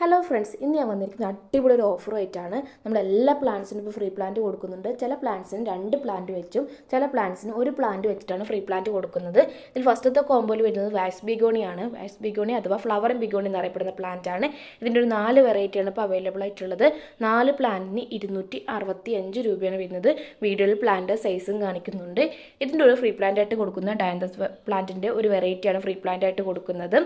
Hello friends ഇന്ന് ഞാൻ വന്നിരിക്കുന്ന അടിപൊളി ഒരു ഓഫറുമായിട്ടാണ് നമ്മൾ എല്ലാ പ്ലാന്റ്സിനും ഇപ്പോൾ ഫ്രീ പ്ലാന്റ് കൊടുക്കുന്നുണ്ട്. ചില പ്ലാന്റ്സിന് രണ്ട് പ്ലാന്റ് വെച്ചും ചില പ്ലാന്റ്സിന് ഒരു പ്ലാന്റ് വെച്ചിട്ടാണ് ഫ്രീ പ്ലാന്റ് കൊടുക്കുന്നത്. ഇതിൽ ഫസ്റ്റത്തെ കോമ്പോയിൽ വരുന്നത് വാക്സ് ബിഗോണിയാണ് വാക്സ് ബിഗോണി അഥവാ ഫ്ലവർ ബിഗോണി എന്നറിയപ്പെടുന്ന പ്ലാന്റ് ആണ്. ഇതിന്റെ ഒരു നാല് വെറൈറ്റിയാണ് ഇപ്പോൾ അവൈലബിൾ ആയിട്ടുള്ളത്. നാല് പ്ലാന്റിന് ഇരുന്നൂറ്റി അറുപത്തി അഞ്ച് രൂപയാണ് വരുന്നത്. വീഡിയോയിൽ പ്ലാന്റ് സൈസും കാണിക്കുന്നുണ്ട്. ഇതിന്റെ ഒരു ഫ്രീ പ്ലാന്റ് ആയിട്ട് കൊടുക്കുന്ന ഡയന്തസ് പ്ലാന്റിന്റെ ഒരു വെറൈറ്റിയാണ് ഫ്രീ പ്ലാന്റ് ആയിട്ട് കൊടുക്കുന്നത്.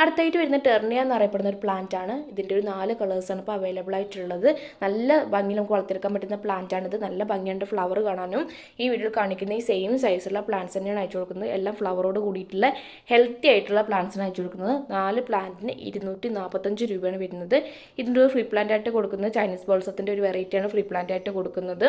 അടുത്തായിട്ട് വരുന്ന ടെർണിയ എന്നറിയപ്പെടുന്ന ഒരു പ്ലാന്റ് ആണ്. ഇതിന്റെ ഒരു നാല് കളേഴ്സാണ് ഇപ്പോൾ അവൈലബിൾ ആയിട്ടുള്ളത്. നല്ല ഭംഗി നമുക്ക് വളർത്തിയെടുക്കാൻ പറ്റുന്ന പ്ലാന്റ് ആണിത് നല്ല ഭംഗിയുണ്ട് ഫ്ലവർ കാണാനും. ഈ വീഡിയോയിൽ കാണിക്കുന്ന ഈ സെയിം സൈസുള്ള പ്ലാന്റ്സ് തന്നെയാണ് അയച്ചു കൊടുക്കുന്നത്. എല്ലാം ഫ്ലവറോട് കൂടിയിട്ടുള്ള ഹെൽത്തി ആയിട്ടുള്ള പ്ലാന്റ്സാണ് അയച്ചു കൊടുക്കുന്നത്. നാല് പ്ലാന്റിന് ഇരുന്നൂറ്റി നാൽപ്പത്തഞ്ച് രൂപയാണ് വരുന്നത്. ഇതിന്റെ ഒരു ഫ്രീ പ്ലാന്റ് ആയിട്ട് കൊടുക്കുന്നത് ചൈനീസ് ബോൾസത്തിന്റെ ഒരു വെറൈറ്റിയാണ് ഫ്രീ പ്ലാന്റ് ആയിട്ട് കൊടുക്കുന്നത്.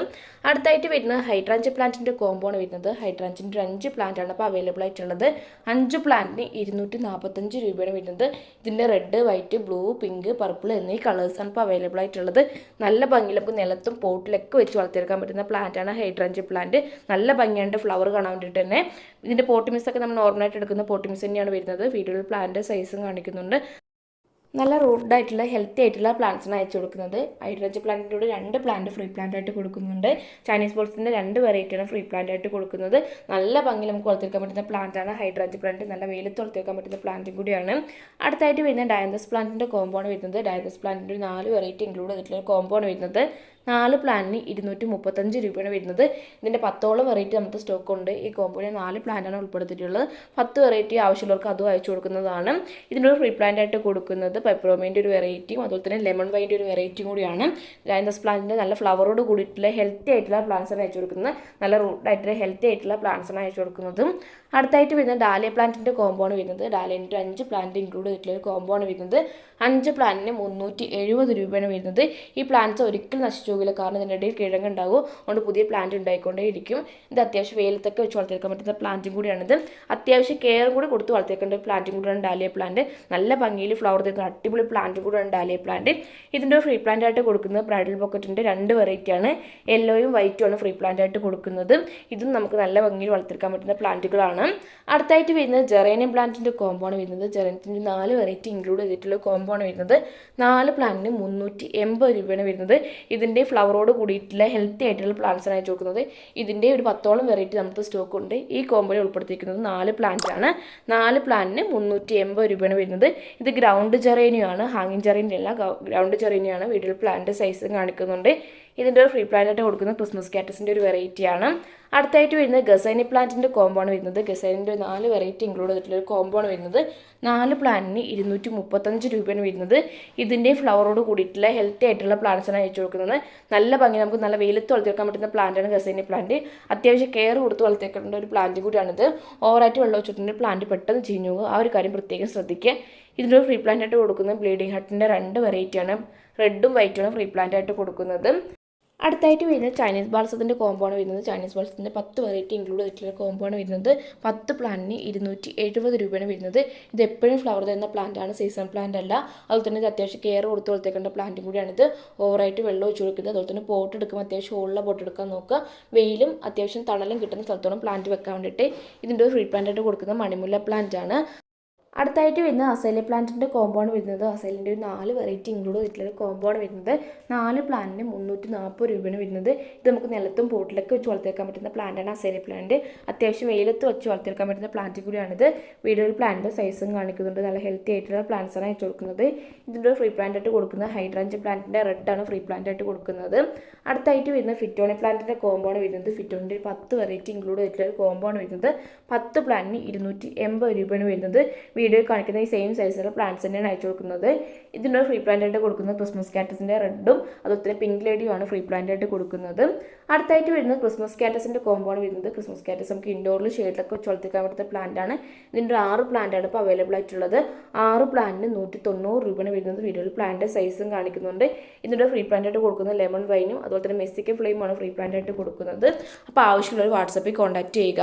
അടുത്തായിട്ട് വരുന്നത് ഹൈഡ്രാഞ്ച് പ്ലാന്റിന്റെ കോമ്പോ ആണ് വരുന്നത്. ഹൈഡ്രാഞ്ചിന്റെ അഞ്ച് പ്ലാന്റ് ആണ് ഇപ്പോൾ അവൈലബിൾ ആയിട്ടുള്ളത്. അഞ്ച് പ്ലാന്റിന് ഇരുന്നൂറ്റി നാൽപ്പത്തഞ്ച് രൂപയാണ് വരുന്നത്. ഇതിന്റെ red white blue pink purple എന്നീ കളേഴ്സാണ് ഇപ്പോൾ അവൈലബിൾ ആയിട്ടുള്ളത്. നല്ല ഭംഗി നമുക്ക് നിലത്തും പോട്ടിലൊക്കെ വെച്ച് വളർത്തിയെടുക്കാൻ പറ്റുന്ന പ്ലാന്റാണ് ഹൈഡ്രഞ്ച് പ്ലാന്റ് നല്ല ഭംഗിയുണ്ട് ഫ്ലവർ കാണാൻ വേണ്ടിയിട്ട് തന്നെ. ഇതിന്റെ പോട്ടിമിസൊക്കെ നമ്മൾ നോർമലായിട്ട് എടുക്കുന്ന പോട്ടിമിസ് തന്നെയാണ് വരുന്നത്. വീഡിയോയിൽ പ്ലാന്റ് സൈസും കാണിക്കുന്നുണ്ട്. നല്ല റൂട്ട് ആയിട്ടുള്ള ഹെൽത്തി ആയിട്ടുള്ള പ്ലാന്റ്സാണ് അയച്ചു കൊടുക്കുന്നത്. ഹൈഡ്രോജ് പ്ലാന്റിന്റെ കൂടെ രണ്ട് പ്ലാന്റ് ഫ്രീ പ്ലാന്റ് ആയിട്ട് കൊടുക്കുന്നുണ്ട്. ചൈനീസ് ബോൾസിന്റെ രണ്ട് വെറൈറ്റിയാണ് ഫ്രീ പ്ലാന്റ് ആയിട്ട് കൊടുക്കുന്നത്. നല്ല ഭംഗി നമുക്ക് വളർത്തിയെടുക്കാൻ പറ്റുന്ന പ്ലാന്റാണ് ഹൈഡ്രോജ് പ്ലാന്റ് നല്ല വെയിലത്ത് വളർത്തിയെടുക്കാൻ പറ്റുന്ന പ്ലാന്റും കൂടിയാണ്. അടുത്തായിട്ട് വരുന്ന ഡയന്തസ് പ്ലാന്റിന്റെ കോമ്പൗണ്ട് വരുന്നത്. ഡയന്തസ് പ്ലാന്റിന്റെ ഒരു നാല് വെറൈറ്റി ഇൻക്ലൂഡ് ചെയ്തിട്ടുള്ള കോമ്പോ ആണ് വരുന്നത്. നാല് പ്ലാനിന് ഇരുന്നൂറ്റി മുപ്പത്തഞ്ച് രൂപയാണ് വരുന്നത്. ഇതിന്റെ പത്തോളം വെറൈറ്റി നമുക്ക് സ്റ്റോക്ക് ഉണ്ട്. ഈ കോമ്പോയിൽ നാല് പ്ലാന്റാണ് ഉൾപ്പെടുത്തിയിട്ടുള്ളത്. പത്ത് വെറൈറ്റി ആവശ്യമുള്ളവർക്ക് അതും അയച്ചു കൊടുക്കുന്നതാണ്. ഇതിനൊരു ഫ്രീ പ്ലാന്റ് ആയിട്ട് കൊടുക്കുന്നത് പെപ്രോമിന്റെ ഒരു വെറൈറ്റിയും അതുപോലെ തന്നെ ലെമൺ വൈന്റെ ഒരു വെറൈറ്റിയും കൂടിയാണ്. ലൈൻഡസ് പ്ലാന്റിന്റെ നല്ല ഫ്ലവറോട് കൂടിയിട്ടുള്ള ഹെൽത്തി ആയിട്ടുള്ള പ്ലാന്റ്സാണ് അയച്ചു കൊടുക്കുന്നത്. നല്ല റൂട്ടായിട്ടുള്ള ഹെൽത്തി ആയിട്ടുള്ള പ്ലാന്റ്സാണ് അയച്ചു കൊടുക്കുന്നതും. അടുത്തായിട്ട് വരുന്നത് ഡാലിയ പ്ലാന്റിന്റെ ആണ് വരുന്നത്. ഡാലിയന്റെ അഞ്ച് പ്ലാന്റ് ഇൻക്ലൂഡ് ചെയ്തിട്ടുള്ള ഒരു കോമ്പോ ആണ് വരുന്നത്. അഞ്ച് പ്ലാന്റിന് മുന്നൂറ്റി എഴുപത് രൂപയാണ് വരുന്നത്. ഈ പ്ലാന്റ്സ് ഒരിക്കലും നശിച്ചു പോകില്ല കാരണം ഇതിന്റെ ഇടയിൽ കിഴങ്ങുണ്ടാവും അതുകൊണ്ട് പുതിയ പ്ലാന്റ് ഉണ്ടായിക്കൊണ്ടേ ഇരിക്കും ഇത് അത്യാവശ്യം വെയിലത്തൊക്കെ വെച്ച് വളർത്തിയെടുക്കാൻ പറ്റുന്ന പ്ലാന്റും കൂടിയാണിത്. അത്യാവശ്യം കെയറും കൂടി കൊടുത്ത് വളർത്തിയേക്കേണ്ട പ്ലാന്റും കൂടിയാണ് ഡാലിയ പ്ലാന്റ് നല്ല ഭംഗിയിൽ ഫ്ലവർ തരുന്ന അടിപൊളി പ്ലാന്റും കൂടിയാണ് ഡാലിയ പ്ലാന്റ് ഇതിന്റെ ഫ്രീ പ്ലാന്റ് ആയിട്ട് കൊടുക്കുന്നത് ബ്രൈഡൽ പോക്കറ്റിന്റെ രണ്ട് വെറൈറ്റിയാണ് യെല്ലോയും വൈറ്റും ആണ് ഫ്രീ പ്ലാന്റ് ആയിട്ട് കൊടുക്കുന്നത്. ഇതും നമുക്ക് നല്ല ഭംഗിയിൽ വളർത്തിയെടുക്കാൻ പറ്റുന്ന പ്ലാന്റുകളാണ് അടുത്തായിട്ട് വരുന്നത് ജെറേനിയം പ്ലാന്റിന്റെ ആണ് വരുന്നത്. ജെറേനിയത്തിന്റെ നാല് വെറൈറ്റി ഇൻക്ലൂഡ് ചെയ്തിട്ടുള്ള കോമ്പോ ആണ് വരുന്നത്. നാല് പ്ലാന്റിന് മുന്നൂറ്റി എൺപത് രൂപയാണ് വരുന്നത്. ഇതിന്റെ ഫ്ലവറോട് കൂടിയിട്ടുള്ള ഹെൽത്തി ആയിട്ടുള്ള പ്ലാന്റ്സ് ആണ് അയച്ചു കൊടുക്കുന്നത്. ഇതിന്റെ ഒരു പത്തോളം വെറൈറ്റി നമുക്ക് സ്റ്റോക്ക് ഉണ്ട്. ഈ കോമ്പോയിൽ ഉൾപ്പെടുത്തിയിരിക്കുന്നത് നാല് പ്ലാന്റ് ആണ്. നാല് പ്ലാന്റിന് മുന്നൂറ്റി എൺപത് രൂപയാണ് വരുന്നത്. ഇത് ഗ്രൗണ്ട് ജെറേനിയാണ് ഹാങ്ങിങ് ജെറേനിയ അല്ല ഗ്രൗണ്ട് ജെറേനിയാണ് വീട്ടിൽ പ്ലാന്റ് സൈസ് കാണിക്കുന്നുണ്ട്. ഇതിന്റെ ഒരു ഫ്രീ പ്ലാന്റ് ആയിട്ട് കൊടുക്കുന്ന ക്രിസ്മസ് കാറ്റസിന്റെ ഒരു വെറൈറ്റിയാണ് അടുത്തായിട്ട് വരുന്നത് ഗസൈനി പ്ലാന്റിന്റെ കോമ്പോ ആണ് വരുന്നത്. ഗസൈനിന്റെ നാല് വെറൈറ്റി ഇൻക്ലൂഡ് ചെയ്തിട്ടുള്ള ഒരു കോമ്പോ ആണ് വരുന്നത്. നാല് പ്ലാന്റിന് ഇരുന്നൂറ്റി മുപ്പത്തഞ്ച് രൂപയാണ് വരുന്നത്. ഇതിന്റെ ഫ്ലവറോട് കൂടിയിട്ടുള്ള ഹെൽത്തി ആയിട്ടുള്ള പ്ലാന്റ്സാണ് അയച്ചു കൊടുക്കുന്നത്. നല്ല ഭംഗി നമുക്ക് നല്ല വെയിലത്ത് വളർത്തിയെടുക്കാൻ പറ്റുന്ന പ്ലാന്റാണ് ഗസൈനി പ്ലാന്റ് അത്യാവശ്യം കെയർ കൊടുത്ത് വളർത്തിയേക്കേണ്ട ഒരു പ്ലാന്റ് കൂടിയാണിത്. ഓവറായിട്ട് വെള്ളം വെച്ചിട്ടുണ്ടെങ്കിൽ പ്ലാന്റ് പെട്ടെന്ന് ചീഞ്ഞു പോകും. ആ ഒരു കാര്യം പ്രത്യേകം ശ്രദ്ധിക്കുക. ഇതിന്റെ ഫ്രീ പ്ലാന്റ് ആയിട്ട് കൊടുക്കുന്നത് ബ്ലീഡിംഗ് ഹട്ടിന്റെ രണ്ട് വെറൈറ്റിയാണ് റെഡും വൈറ്റുമാണ് ഫ്രീ പ്ലാന്റ് ആയിട്ട് കൊടുക്കുന്നത്. അടുത്തായിട്ട് വരുന്നത് ചൈനീസ് ബാൾസത്തിന്റെ കോമ്പോ ആണ് വരുന്നത് ചൈനീസ് ബാൾസത്തിന്റെ പത്ത് വെറൈറ്റി ഇൻക്ലൂഡ് ചെയ്തിട്ടുള്ള കോമ്പോ ആണ് വരുന്നത് പത്ത് പ്ലാന്റിന് ഇരുന്നൂറ്റി എഴുപത് രൂപയാണ് വരുന്നത്. ഇത് എപ്പോഴും ഫ്ലവർ തരുന്ന പ്ലാന്റ് ആണ് സീസൺ പ്ലാന്റ് അല്ല. അതുപോലെ തന്നെ ഇത് അത്യാവശ്യം കെയർ കൊടുത്ത് വളർത്തേക്കേണ്ട പ്ലാന്റും കൂടിയാണിത് ഓവറായിട്ട് വെള്ളം ഒഴിച്ചു കൊടുക്കുന്നത്. അതുപോലെ തന്നെ പോട്ട് എടുക്കുമ്പോൾ അത്യാവശ്യം ഉള്ള പോട്ട് എടുക്കാൻ നോക്കുക. വെയിലും അത്യാവശ്യം തണലും കിട്ടുന്ന സ്ഥലത്തോളം പ്ലാന്റ് വെക്കാൻ വേണ്ടിയിട്ട് ഇതിന്റെ ഒരു ഫ്രീ പ്ലാന്റ് ആയിട്ട് കൊടുക്കുന്ന മണിമുല്ല പ്ലാന്റ് ആണ്. അടുത്തായിട്ട് വരുന്നത് അസൈല പ്ലാന്റിന്റെ കോമ്പൗണ്ട് വരുന്നത് അസൈലിന്റെ ഒരു നാല് വെറൈറ്റി ഇൻക്ലൂഡ് ചെയ്തിട്ടുള്ള കോമ്പൗണ്ട് വരുന്നത് നാല് പ്ലാന്റിന് മുന്നൂറ്റി നാൽപ്പത് രൂപയാണ് വരുന്നത്. ഇത് നമുക്ക് നിലത്തും പോട്ടിലൊക്കെ വെച്ച് വളർത്തിയെടുക്കാൻ പറ്റുന്ന പ്ലാന്റാണ് അസൈല പ്ലാന്റ് അത്യാവശ്യം വെയിലത്ത് വെച്ച് വളർത്തിയെടുക്കാൻ പറ്റുന്ന പ്ലാന്റ് കൂടിയാണിത്. വീടുകളിൽ പ്ലാന്റിന്റെ സൈസും കാണിക്കുന്നുണ്ട്. നല്ല ഹെൽത്തി ആയിട്ടുള്ള പ്ലാന്റ്സാണ് അയച്ചു കൊടുക്കുന്നത്. ഇതിന്റെ ഫ്രീ പ്ലാന്റ് ആയിട്ട് കൊടുക്കുന്നത് ഹൈഡ്രാഞ്ച് പ്ലാന്റിന്റെ റെഡാണ് ഫ്രീ പ്ലാന്റ് ആയിട്ട് കൊടുക്കുന്നത്. അടുത്തായിട്ട് വരുന്ന ഫിറ്റോണി പ്ലാന്റിന്റെ കോമ്പൗണ്ട് വരുന്നത്. ഫിറ്റോണിന്റെ പത്ത് വെറൈറ്റി ഇൻക്ലൂഡ് ചെയ്തിട്ടുള്ള കോമ്പൗണ്ട് വരുന്നത്. പത്ത് പ്ലാന്റിന് ഇരുന്നൂറ്റി എൺപത് രൂപയാണ് വരുന്നത്. വീഡിയോയിൽ കാണിക്കുന്ന ഈ സെയിം സൈസിലുള്ള പ്ലാന്റ്സ് തന്നെയാണ് അയച്ചു കൊടുക്കുന്നത്. ഇതിന്റെ ഫ്രീ പ്ലാന്റ് ആയിട്ട് കൊടുക്കുന്നത് ക്രിസ്മസ് കാറ്റസിന്റെ റെഡും അതുപോലെ പിങ്ക് ലേഡിയുമാണ് ഫ്രീ പ്ലാന്റ് ആയിട്ട് കൊടുക്കുന്നത്. അടുത്തായിട്ട് വരുന്നത് ക്രിസ്മസ് കാറ്റസിന്റെ കോമ്പൗണ്ട് വരുന്നത്. ക്രിസ്മസ് കാറ്റസ് നമുക്ക് ഇൻഡോറിൽ ഷെയ്ഡിലൊക്കെ വെച്ച് വളർത്തിക്കാൻ പറ്റുന്ന പ്ലാന്റ് ആണ്. ഇതിന്റെ ആറ് പ്ലാന്റ് ആണ് ഇപ്പോൾ അവൈലബിൾ ആയിട്ടുള്ളത്. ആറ് പ്ലാന്റിന് നൂറ്റി തൊണ്ണൂറ് രൂപയാണ് വരുന്നത് വീഡിയോയിൽ പ്ലാന്റ് സൈസും കാണിക്കുന്നുണ്ട്. ഇതിന്റെ ഫ്രീ പ്ലാന്റ് ആയിട്ട് കൊടുക്കുന്നത് ലെമൺ വൈനും അതുപോലെ തന്നെ മെസ്സിക്കൻ ഫ്ലെയിമാണ് ഫ്രീ പ്ലാന്റ് ആയിട്ട് കൊടുക്കുന്നത്. അപ്പോൾ ആവശ്യമുള്ളവർ വാട്സപ്പിൽ കോൺടാക്ട് ചെയ്യുക.